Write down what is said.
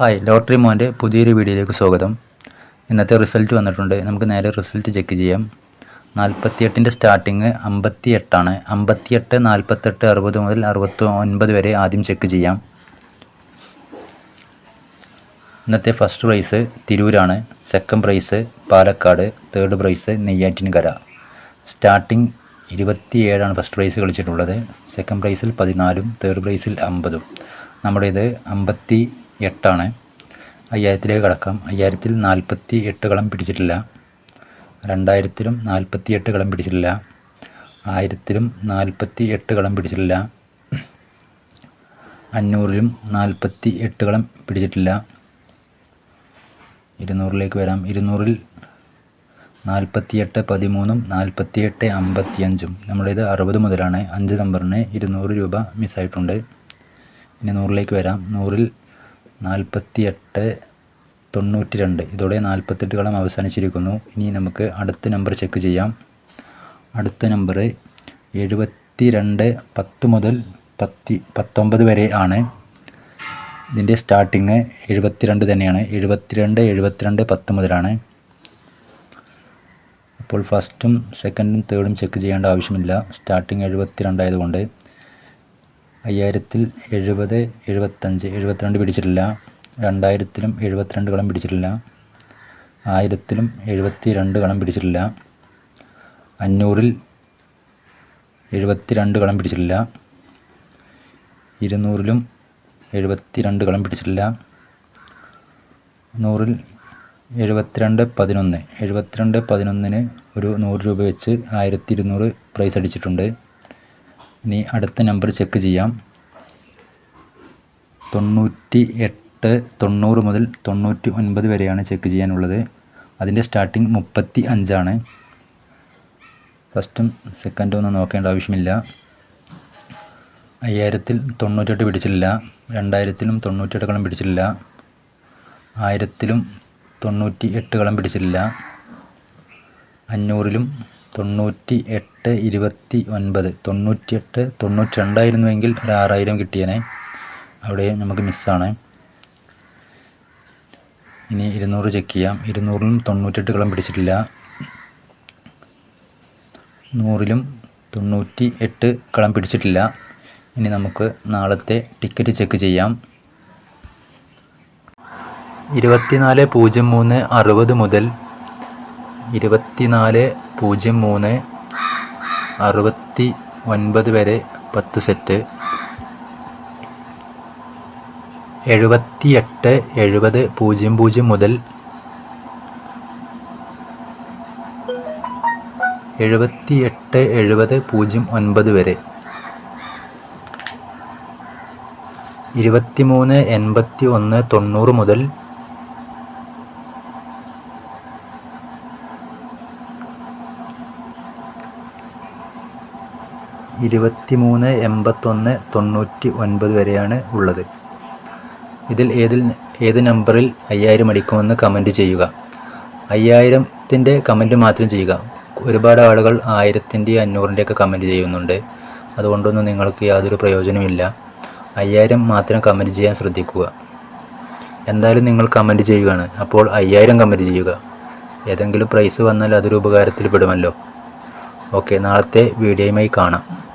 Hi lottery മോന്റെ പുതിയൊരു വീഡിയോയിലേക്ക് സ്വാഗതം. ഇന്നത്തെ റിസൾട്ട് വന്നിട്ടുണ്ട്. നമുക്ക് നേരെ റിസൾട്ട് ചെക്ക് ചെയ്യാം. നാൽപ്പത്തിയെട്ടിന്റെ സ്റ്റാർട്ടിങ് അമ്പത്തി എട്ടാണ് അമ്പത്തിയെട്ട് നാൽപ്പത്തെട്ട് അറുപത് മുതൽ അറുപത്തി ഒൻപത് വരെ ആദ്യം ചെക്ക് ചെയ്യാം. ഇന്നത്തെ first prize തിരൂരാണ്. Second prize Palakkad. Third prize Neyyattinkara. Starting ഇരുപത്തിയേഴാണ് first prize കളിച്ചിട്ടുള്ളത്. സെക്കൻഡ് പ്രൈസിൽ പതിനാലും തേർഡ് പ്രൈസിൽ അമ്പതും. നമ്മുടേത് അമ്പത്തി എട്ടാണ്. അയ്യായിരത്തിലേക്ക് കടക്കാം. അയ്യായിരത്തിൽ നാൽപ്പത്തി എട്ട് കളം പിടിച്ചിട്ടില്ല. രണ്ടായിരത്തിലും നാൽപ്പത്തി എട്ട് കളം പിടിച്ചിട്ടില്ല. ആയിരത്തിലും നാൽപ്പത്തി എട്ട് കളം പിടിച്ചിട്ടില്ല. അഞ്ഞൂറിലും നാൽപ്പത്തി എട്ട് കളം പിടിച്ചിട്ടില്ല. ഇരുന്നൂറിലേക്ക് വരാം. ഇരുന്നൂറിൽ നാൽപ്പത്തിയെട്ട് പതിമൂന്നും നാൽപ്പത്തിയെട്ട് അമ്പത്തിയഞ്ചും. നമ്മുടേത് അറുപത് മുതലാണ്. അഞ്ച് നമ്പറിന് ഇരുന്നൂറ് രൂപ മിസ്സായിട്ടുണ്ട് ഇനി നൂറിലേക്ക് വരാം. നൂറിൽ നാൽപ്പത്തിയെട്ട് തൊണ്ണൂറ്റി രണ്ട് ഇതോടെ നാൽപ്പത്തെട്ട് കളം അവസാനിച്ചിരിക്കുന്നു. ഇനി നമുക്ക് അടുത്ത നമ്പർ ചെക്ക് ചെയ്യാം. അടുത്ത നമ്പർ എഴുപത്തി രണ്ട് പത്ത് മുതൽ പത്തി പത്തൊമ്പത് വരെ ആണ്. ഇതിന്റെ സ്റ്റാർട്ടിങ് എഴുപത്തിരണ്ട് തന്നെയാണ്. എഴുപത്തിരണ്ട് എഴുപത്തിരണ്ട് പത്ത് മുതലാണ്. അപ്പോൾ ഫസ്റ്റും സെക്കൻഡും തേർഡും ചെക്ക് ചെയ്യേണ്ട ആവശ്യമില്ല. സ്റ്റാർട്ടിങ് എഴുപത്തിരണ്ടായതുകൊണ്ട് അയ്യായിരത്തിൽ എഴുപത് എഴുപത്തഞ്ച് എഴുപത്തിരണ്ട് പിടിച്ചിട്ടില്ല. രണ്ടായിരത്തിലും എഴുപത്തിരണ്ട് കളം പിടിച്ചിട്ടില്ല. ആയിരത്തിലും എഴുപത്തി രണ്ട് കളം പിടിച്ചിട്ടില്ല. അഞ്ഞൂറിൽ എഴുപത്തി രണ്ട് കളം പിടിച്ചിട്ടില്ല. ഇരുന്നൂറിലും എഴുപത്തി രണ്ട് കളം പിടിച്ചിട്ടില്ല. നൂറിൽ എഴുപത്തിരണ്ട് പതിനൊന്ന്. എഴുപത്തിരണ്ട് പതിനൊന്നിന് ഒരു നൂറ് രൂപ വെച്ച് ആയിരത്തി ഇരുന്നൂറ് പ്രൈസ് അടിച്ചിട്ടുണ്ട്. ഇനി അടുത്ത നമ്പർ ചെക്ക് ചെയ്യാം. തൊണ്ണൂറ്റി എട്ട് തൊണ്ണൂറ് മുതൽ തൊണ്ണൂറ്റി ഒൻപത് വരെയാണ് ചെക്ക് ചെയ്യാനുള്ളത്. അതിന്റെ സ്റ്റാർട്ടിങ് മുപ്പത്തി അഞ്ചാണ് ഫസ്റ്റും സെക്കൻഡും ഒന്നും നോക്കേണ്ട ആവശ്യമില്ല. അയ്യായിരത്തിൽ തൊണ്ണൂറ്റെട്ട് പിടിച്ചിട്ടില്ല. രണ്ടായിരത്തിലും തൊണ്ണൂറ്റെട്ട് കളം പിടിച്ചിട്ടില്ല. ആയിരത്തിലും തൊണ്ണൂറ്റി എട്ട് കളം പിടിച്ചിട്ടില്ല. അഞ്ഞൂറിലും തൊണ്ണൂറ്റി എട്ട് ഇരുപത്തി ഒൻപത്. തൊണ്ണൂറ്റി എട്ട് തൊണ്ണൂറ്റി രണ്ടായിരുന്നുവെങ്കിൽ ഒരു ആറായിരം കിട്ടിയേനെ. അവിടെ നമുക്ക് മിസ്സാണ് ഇനി ഇരുന്നൂറ് ചെക്ക് ചെയ്യാം. ഇരുന്നൂറിലും തൊണ്ണൂറ്റെട്ട് കളം പിടിച്ചിട്ടില്ല. നൂറിലും തൊണ്ണൂറ്റി എട്ട് കളം പിടിച്ചിട്ടില്ല. ഇനി നമുക്ക് നാളത്തെ ടിക്കറ്റ് ചെക്ക് ചെയ്യാം. ഇരുപത്തിനാല് പൂജ്യം മൂന്ന് അറുപത് മുതൽ ഇരുപത്തിനാല് പൂജ്യം മൂന്ന് അറുപത്തി ഒൻപത് വരെ പത്ത് സെറ്റ്. എഴുപത്തി എട്ട് എഴുപത് പൂജ്യം പൂജ്യം മുതൽ എഴുപത്തി എട്ട് എഴുപത് പൂജ്യം ഒൻപത് വരെ. ഇരുപത്തിമൂന്ന് എൺപത്തി ഒന്ന് തൊണ്ണൂറ് മുതൽ ഇരുപത്തിമൂന്ന് എൺപത്തൊന്ന് തൊണ്ണൂറ്റി ഒൻപത് വരെയാണ് ഉള്ളത്. ഇതിൽ ഏതിൽ ഏത് നമ്പറിൽ അയ്യായിരം അടിക്കുമെന്ന് കമന്റ് ചെയ്യുക. അയ്യായിരത്തിന്റെ കമന്റ് മാത്രം ചെയ്യുക. ഒരുപാട് ആളുകൾ ആയിരത്തിന്റെ അഞ്ഞൂറിന്റെയൊക്കെ കമന്റ് ചെയ്യുന്നുണ്ട്. അതുകൊണ്ടൊന്നും നിങ്ങൾക്ക് യാതൊരു പ്രയോജനമില്ല അയ്യായിരം മാത്രം കമന്റ് ചെയ്യാൻ ശ്രദ്ധിക്കുക. എന്തായാലും നിങ്ങൾ കമന്റ് ചെയ്യുകയാണ്. അപ്പോൾ അയ്യായിരം കമന്റ് ചെയ്യുക. ഏതെങ്കിലും പ്രൈസ് വന്നാൽ അതൊരു ഉപകാരത്തിൽ പെടുമല്ലോ ഓക്കെ നാളത്തെ വീഡിയോയുമായി കാണാം.